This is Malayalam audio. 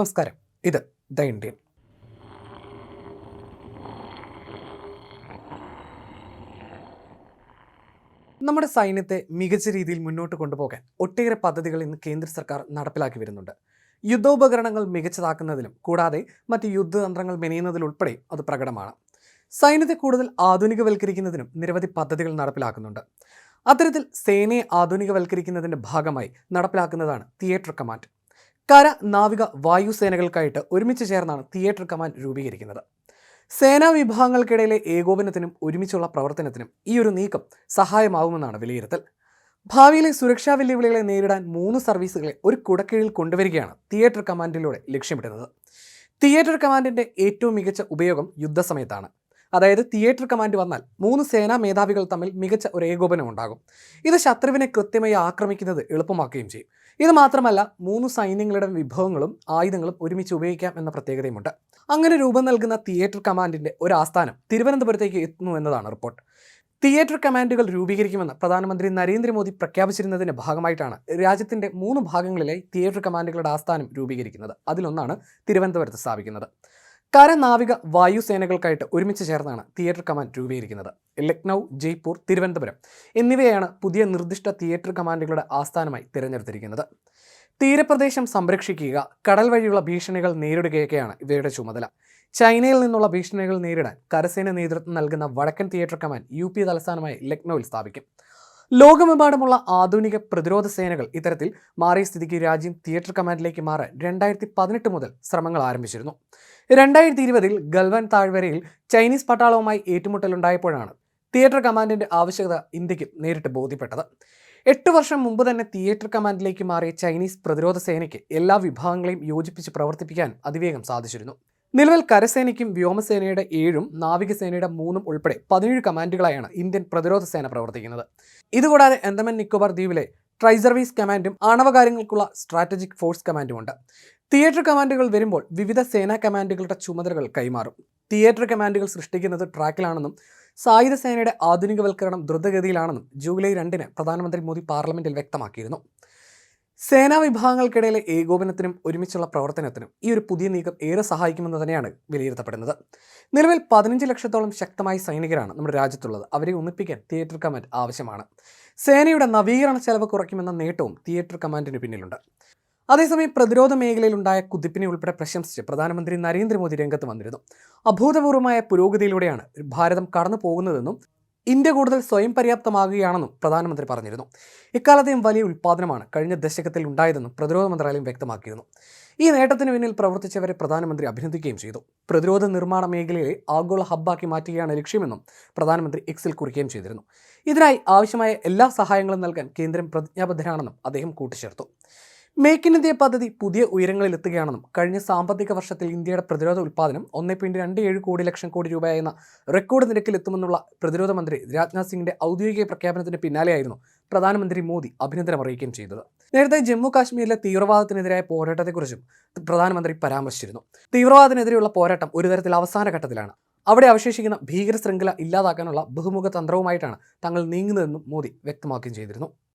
നമസ്കാരം. ഇത് ദ ഇന്ത്യൻ. നമ്മുടെ സൈന്യത്തെ മികച്ച രീതിയിൽ മുന്നോട്ട് കൊണ്ടുപോകാൻ ഒട്ടേറെ പദ്ധതികൾ ഇന്ന് കേന്ദ്ര സർക്കാർ നടപ്പിലാക്കി വരുന്നുണ്ട്. യുദ്ധോപകരണങ്ങൾ മികച്ചതാക്കുന്നതിലും കൂടാതെ മറ്റ് യുദ്ധതന്ത്രങ്ങൾ മെനയുന്നതിലുൾപ്പെടെ അത് പ്രകടമാണ്. സൈന്യത്തെ കൂടുതൽ ആധുനികവൽക്കരിക്കുന്നതിനും നിരവധി പദ്ധതികൾ നടപ്പിലാക്കുന്നുണ്ട്. അത്തരത്തിൽ സേനയെ ആധുനികവൽക്കരിക്കുന്നതിന്റെ ഭാഗമായി നടപ്പിലാക്കുന്നതാണ് തിയേറ്റർ കമാൻഡ്. കര നാവിക വായുസേനകൾക്കായിട്ട് ഒരുമിച്ച് ചേർന്നാണ് തിയേറ്റർ കമാൻഡ് രൂപീകരിക്കുന്നത്. സേനാ വിഭാഗങ്ങൾക്കിടയിലെ ഏകോപനത്തിനും ഒരുമിച്ചുള്ള പ്രവർത്തനത്തിനും ഈ ഒരു നീക്കം സഹായമാവുമെന്നാണ് വിലയിരുത്തൽ. ഭാവിയിലെ സുരക്ഷാ വെല്ലുവിളികളെ നേരിടാൻ മൂന്ന് സർവീസുകളെ ഒരു കുടക്കീഴിൽ കൊണ്ടുവരികയാണ് തിയേറ്റർ കമാൻഡിലൂടെ ലക്ഷ്യമിടുന്നത്. തിയേറ്റർ കമാൻഡിന്റെ ഏറ്റവും മികച്ച ഉപയോഗം യുദ്ധസമയത്താണ്. അതായത് തിയേറ്റർ കമാൻഡ് വന്നാൽ മൂന്ന് സേനാ മേധാവികൾ തമ്മിൽ മികച്ച ഒരു ഏകോപനം ഉണ്ടാകും. ഇത് ശത്രുവിനെ കൃത്യമായി ആക്രമിക്കുന്നത് എളുപ്പമാക്കുകയും ചെയ്യും. ഇത് മാത്രമല്ല മൂന്ന് സൈന്യങ്ങളുടെ വിഭവങ്ങളും ആയുധങ്ങളും ഒരുമിച്ച് ഉപയോഗിക്കാം എന്ന പ്രത്യേകതയുമുണ്ട്. അങ്ങനെ രൂപം നൽകുന്ന തിയേറ്റർ കമാൻഡിന്റെ ഒരു ആസ്ഥാനം തിരുവനന്തപുരത്തേക്ക് എത്തുന്നു എന്നതാണ് റിപ്പോർട്ട്. തിയേറ്റർ കമാൻഡുകൾ രൂപീകരിക്കുമെന്ന് പ്രധാനമന്ത്രി നരേന്ദ്രമോദി പ്രഖ്യാപിച്ചിരുന്നതിന്റെ ഭാഗമായിട്ടാണ് രാജ്യത്തിന്റെ മൂന്ന് ഭാഗങ്ങളിലായി തിയേറ്റർ കമാൻഡുകളുടെ ആസ്ഥാനം രൂപീകരിക്കുന്നത്. അതിലൊന്നാണ് തിരുവനന്തപുരത്ത് സ്ഥാപിക്കുന്നത്. കര നാവിക വായുസേനകൾക്കായിട്ട് ഒരുമിച്ച് ചേർന്നാണ് തിയേറ്റർ കമാൻഡ് രൂപീകരിക്കുന്നത്. ലക്നൗ ജയ്പൂർ തിരുവനന്തപുരം എന്നിവയാണ് പുതിയ നിർദ്ദിഷ്ട തിയേറ്റർ കമാൻഡുകളുടെ ആസ്ഥാനമായി തിരഞ്ഞെടുത്തിരിക്കുന്നത്. തീരപ്രദേശം സംരക്ഷിക്കുക കടൽ വഴിയുള്ള ഭീഷണികൾ നേരിടുകയൊക്കെയാണ് ഇവയുടെ ചുമതല. ചൈനയിൽ നിന്നുള്ള ഭീഷണികൾ നേരിടാൻ കരസേന നേതൃത്വം നൽകുന്ന വടക്കൻ തിയേറ്റർ കമാൻഡ് യു പി തലസ്ഥാനമായി ലക്നൌവിൽ സ്ഥാപിക്കും. ലോകമെമ്പാടുമുള്ള ആധുനിക പ്രതിരോധ സേനകൾ ഇത്തരത്തിൽ മാറിയ സ്ഥിതിക്ക് രാജ്യം തിയേറ്റർ കമാൻഡിലേക്ക് മാറാൻ രണ്ടായിരത്തി പതിനെട്ട് മുതൽ ശ്രമങ്ങൾ ആരംഭിച്ചിരുന്നു. രണ്ടായിരത്തി ഇരുപതിൽ ഗൽവാൻ താഴ്വരയിൽ ചൈനീസ് പട്ടാളവുമായി ഏറ്റുമുട്ടലുണ്ടായപ്പോഴാണ് തിയേറ്റർ കമാൻഡിന്റെ ആവശ്യകത ഇന്ത്യയ്ക്ക് നേരിട്ട് ബോധ്യപ്പെട്ടത്. എട്ട് വർഷം മുമ്പ് തന്നെ തിയേറ്റർ കമാൻഡിലേക്ക് മാറിയ ചൈനീസ് പ്രതിരോധ സേനയ്ക്ക് എല്ലാ വിഭാഗങ്ങളെയും യോജിപ്പിച്ച് പ്രവർത്തിപ്പിക്കാൻ അതിവേഗം സാധിച്ചിരുന്നു. നിലവിൽ കരസേനയ്ക്കും വ്യോമസേനയുടെ ഏഴും നാവികസേനയുടെ മൂന്നും ഉൾപ്പെടെ പതിനേഴ് കമാൻഡുകളായാണ് ഇന്ത്യൻ പ്രതിരോധ സേന പ്രവർത്തിക്കുന്നത്. ഇതുകൂടാതെ എന്തമൻ നിക്കോബാർ ദ്വീപിലെ ട്രൈ സർവീസ് കമാൻഡും ആണവകാര്യങ്ങൾക്കുള്ള സ്ട്രാറ്റജിക് ഫോഴ്സ് കമാൻഡും ഉണ്ട്. തിയേറ്റർ കമാൻഡുകൾ വരുമ്പോൾ വിവിധ സേനാ കമാൻഡുകളുടെ ചുമതലകൾ കൈമാറും. തിയേറ്റർ കമാൻഡുകൾ സൃഷ്ടിക്കുന്നത് ട്രാക്കിലാണെന്നും സായുധ സേനയുടെ ആധുനികവൽക്കരണം ദ്രുതഗതിയിലാണെന്നും ജൂലൈ രണ്ടിന് പ്രധാനമന്ത്രി മോദി പാർലമെന്റിൽ വ്യക്തമാക്കിയിരുന്നു. സേനാ വിഭാഗങ്ങൾക്കിടയിലെ ഏകോപനത്തിനും ഒരുമിച്ചുള്ള പ്രവർത്തനത്തിനും ഈ ഒരു പുതിയ നീക്കം ഏറെ സഹായിക്കുമെന്ന് തന്നെയാണ് വിലയിരുത്തപ്പെടുന്നത്. നിലവിൽ പതിനഞ്ച് ലക്ഷത്തോളം ശക്തമായ സൈനികരാണ് നമ്മുടെ രാജ്യത്തുള്ളത്. അവരെ ഒന്നിപ്പിക്കാൻ തിയേറ്റർ കമാൻഡ് ആവശ്യമാണ്. സേനയുടെ നവീകരണ ചെലവ് കുറയ്ക്കുമെന്ന നേട്ടവും തിയേറ്റർ കമാൻഡിന് പിന്നിലുണ്ട്. അതേസമയം പ്രതിരോധ മേഖലയിലുണ്ടായ കുതിപ്പിനെ ഉൾപ്പെടെ പ്രശംസിച്ച് പ്രധാനമന്ത്രി നരേന്ദ്രമോദി രംഗത്ത് വന്നിരുന്നു. അഭൂതപൂർവമായ പുരോഗതിയിലൂടെയാണ് ഭാരതം കടന്നു പോകുന്നതെന്നും ഇന്ത്യ കൂടുതൽ സ്വയം പര്യാപ്തമാകുകയാണെന്നും പ്രധാനമന്ത്രി പറഞ്ഞിരുന്നു. ഇക്കാലത്തെയും വലിയ ഉൽപ്പാദനമാണ് കഴിഞ്ഞ ദശകത്തിൽ ഉണ്ടായതെന്നും പ്രതിരോധ മന്ത്രാലയം വ്യക്തമാക്കിയിരുന്നു. ഈ നേട്ടത്തിന് പിന്നിൽ പ്രവർത്തിച്ചവരെ പ്രധാനമന്ത്രി അഭിനന്ദിക്കുകയും ചെയ്തു. പ്രതിരോധ നിർമ്മാണ മേഖലയെ ആഗോള ഹബ്ബാക്കി മാറ്റുകയാണ് ലക്ഷ്യമെന്നും പ്രധാനമന്ത്രി എക്സിൽ കുറിക്കുകയും ചെയ്തിരുന്നു. ഇതിനായി ആവശ്യമായ എല്ലാ സഹായങ്ങളും നൽകാൻ കേന്ദ്രം പ്രതിജ്ഞാബദ്ധരാണെന്നും അദ്ദേഹം കൂട്ടിച്ചേർത്തു. മേക്ക് ഇൻ ഇന്ത്യ പദ്ധതി പുതിയ ഉയരങ്ങളിൽ എത്തുകയാണെന്നും കഴിഞ്ഞ സാമ്പത്തിക വർഷത്തിൽ ഇന്ത്യയുടെ പ്രതിരോധ ഉൽപ്പാദനം ഒന്നേ പോയിന്റ് രണ്ട് ഏഴ് കോടി ലക്ഷം കോടി രൂപ എന്ന റെക്കോർഡ് നിരക്കിൽ എത്തുമെന്നുള്ള പ്രതിരോധ മന്ത്രി രാജ്നാഥ് സിംഗിന്റെ ഔദ്യോഗിക പ്രഖ്യാപനത്തിന് പിന്നാലെയായിരുന്നു പ്രധാനമന്ത്രി മോദി അഭിനന്ദനം അറിയിക്കുകയും ചെയ്തത്. നേരത്തെ ജമ്മു കാശ്മീരിലെ തീവ്രവാദത്തിനെതിരായ പോരാട്ടത്തെക്കുറിച്ചും പ്രധാനമന്ത്രി പരാമർശിച്ചിരുന്നു. തീവ്രവാദത്തിനെതിരെയുള്ള പോരാട്ടം ഒരു തരത്തിൽ അവസാന ഘട്ടത്തിലാണ്. അവിടെ അവശേഷിക്കുന്ന ഭീകര ശൃംഖല ഇല്ലാതാക്കാനുള്ള ബഹുമുഖ തന്ത്രവുമായിട്ടാണ് തങ്ങൾ നീങ്ങുന്നതെന്നും മോദി വ്യക്തമാക്കുകയും ചെയ്തിരുന്നു.